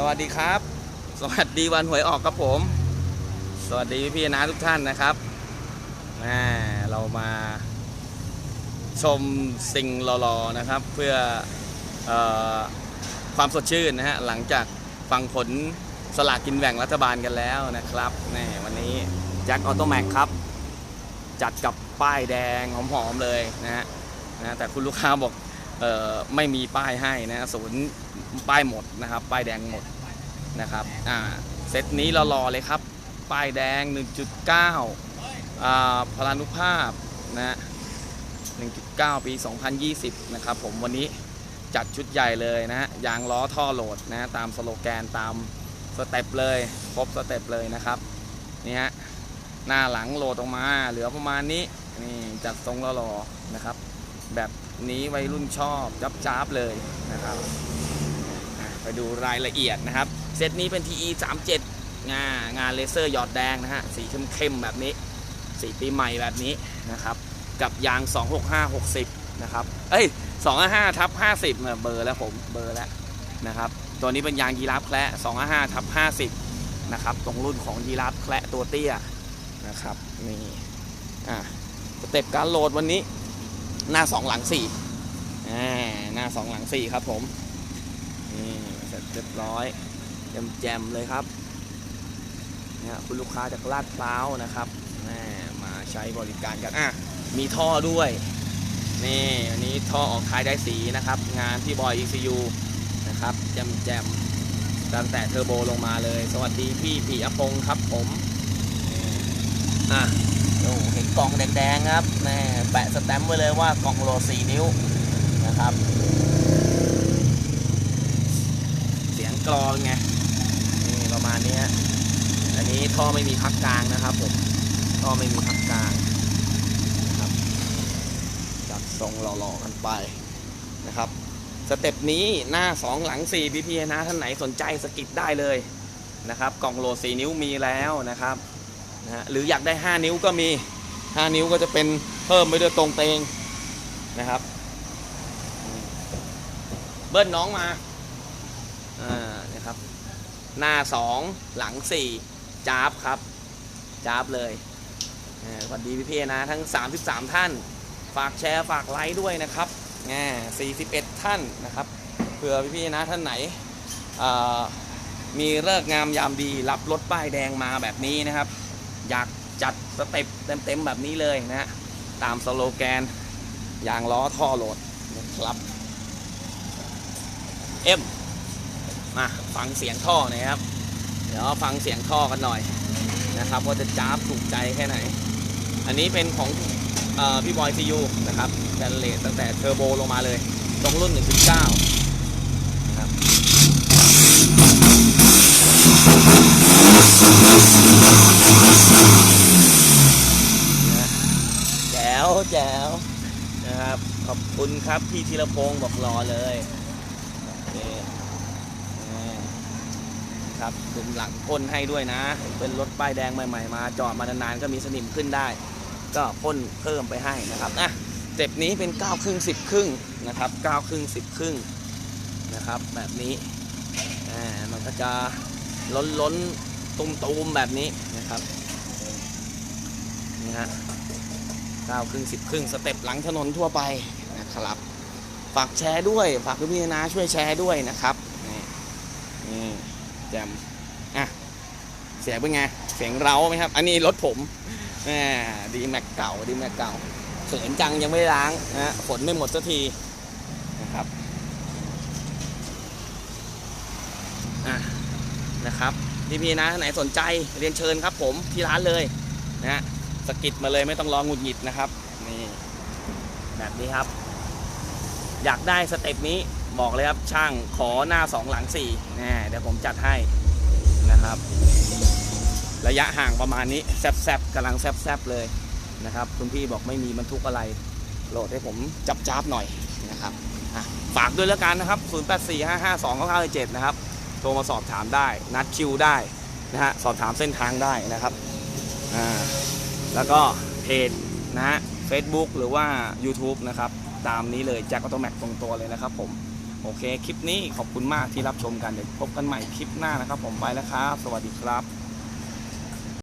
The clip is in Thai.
สวัสดีครับ สวัสดีวันหวยออกครับผม สวัสดีพี่นะทุกท่านนะครับแหม่เรามาชมสิ่งหล่อๆนะครับ เพื่อออความสดชื่นนะฮะหลังจากฟังผลสลากกินแบ่งรัฐบาลกันแล้วนะครับแหม่วันนี้แจ็คออโตแมกครับ จัดกับป้ายแดงหอมๆเลยนะฮะนะแต่คุณลูกค้าบอก ไม่มีป้ายให้นะศูนย์ป้ายหมดนะครับ ป้ายแดงหมดนะครับอ่าเซตนี้เรารอเลยครับ ป้ายแดง 1.9อ่าพลานุภาพนะฮะ1.9 ปี 2020 นะครับผมวันนี้จัดชุดใหญ่เลยนะฮะยางล้อท่อโหลดนะฮะตามสโลแกนตามสเต็ปเลยครบสเต็ปเลยนะครับนี่ฮะหน้าหลังโหลดออกมา เหลือประมาณนี้นี่จัดทรงหล่อๆนะครับ แบบนี้วัยรุ่นชอบจับจ้าบเลยนะครับไปดูรายละเอียดนะครับ เซตนี้เป็น TE 37งางานเลเซอร์หยอดแดงนะฮะสีเข้มๆแบบนี้ สีปีใหม่แบบนี้นะครับ กับยาง 265 60 นะครับ เอ้ย 255ทับ50เนี่ยเบอร์แล้วผมเบอร์แล้วนะครับ ตัวนี้เป็นยางยีราฟแคระ255ทับ50 นะครับ ตรงรุ่นของยีราฟแคระตัวเตี้ยนะครับนี่อะสเต็ปการโหลดวันนี้ หน้า2หลัง4อ่หน้า2หลัง4ครับผมนี่เสร็จเรียบร้อยแจมๆเลยครับเนี่ยคุณลูกค้าจากลาดพร้าวนะครับมาใช้บริการกันอะมีท่อด้วยนี่วันนี้ท่อออกท้ายได้สีนะครับ งานพี่บอย ECU นะครับแจมๆตั้งแต่เทอร์โบลงมาเลย สวัสดีพี่ปีอพงครับผมอะ โอ้เห็นกล่องแดงๆครับแม่แปะสแตมป์ไว้เลยว่ากล่องโหลด4นิ้วนะครับ เสียงกรองไงนี่ประมาณนี้อันนี้ท่อไม่มีพักกลางนะครับผมท่อไม่มีพักกลางนะครับจัดทรงหล่อๆกันไปนะครับสเต็ปนี้หน้า 2 หลัง4พี่ๆนะท่านไหนสนใจสกิดได้เลยนะครับ กล่องโหลด4นิ้วมีแล้วนะครับ นะฮะหรืออยากได้ 5 นิ้วก็มี 5 นิ้วก็จะเป็นเพิ่มไปด้วยตรงเตงนะครับ เบิ้ลน้องมาอ่านะครับ หน้า 2 หลัง 4จ้าบครับจ้าบเลยสวัสดีพี่เพี่ๆนะทั้ง 33 ท่าน ฝากแชร์ฝากไลค์ด้วยนะครับแง่41 ท่านนะครับเผื่อพี่พี่ๆนะท่านไหนมีเลิกงามยามดีรับรถป้ายแดงมาแบบนี้นะครับ อยากจัดสเต็ปเต็มๆแบบนี้เลยนะฮะตามสโลแกนยางล้อท่อโหลดนะครับเอ็มมาฟังเสียงท่อหน่อยครับ เดี๋ยวฟังเสียงท่อกันหน่อยนะครับว่าจะจ้าบถูกใจแค่ไหน อันนี้เป็นของออพี่บอยซียูนะครับแบนเลตตั้งแต่เทอร์โบลงมาเลยตรงรุ่น 1.9นะครับ นะแจ๋วแจ๋วนะครับ ขอบคุณครับพี่ธีรพงศ์บอกรอเลยโอเคครับคุมหลังพ่นให้ด้วยนะ เป็นรถป้ายแดงใหม่ ๆ มาจอดมานานๆก็มีสนิมขึ้นได้ ก็พ่นเพิ่มไปให้นะครับอะสเต็ปนี้เป็น9ครึ่ง10 ครึ่งนะครับ9ครึ่ง10 ครึ่งนะครับ แบบนี้อ่ามันก็จะล้นล้นๆตุมแบบนี้นะครับนี่ฮะเก้าครึ่งสิบครึ่งสเต็ปหลังถนนทั่วไป ครับ ฝากแชร์ด้วย ฝากพี่นะช่วยแชร์ด้วยนะครับ นี่นี่แจมอะ เสียงเป็นไง เสียงเราไหมครับ อันนี้รถผมแหมดีแม็กเก่า ดีแม็กเก่าเขินจังยังไม่ล้างนะฝนไม่หมดสักทีนะครับอะนะครับพี่ๆนะไหนสนใจเรียนเชิญครับ ผมที่ร้านเลยนะฮะสกิดมาเลยไม่ต้องรอหงุดหงิดนะครับ นี่ แบบนี้ครับ อยากได้สเต็ปนี้บอกเลยครับช่างขอหน้า 2 หลัง4นี่เดี๋ยวผมจัดให้นะครับ ระยะห่างประมาณนี้แซบๆกำลังแซบๆเลยนะครับ คุณพี่บอกไม่มีบรรทุกอะไรโหลดให้ผมจับจ้าบหน่อยนะครับฝากด้วยแล้วกันนะครับ 0845529977นะครับ โทรมาสอบถามได้ นัดคิวได้นะฮะ สอบถามเส้นทางได้นะครับ อ่า แล้วก็เพจนะฮะ Facebook หรือว่า YouTube นะครับ ตามนี้เลยแจ็คออโตแม็กตรงตัวเลยนะครับผมโอเค คลิปนี้ขอบคุณมากที่รับชมกันเดี๋ยวพบกันใหม่คลิปหน้านะครับ ผมไปแล้วครับ สวัสดีครับ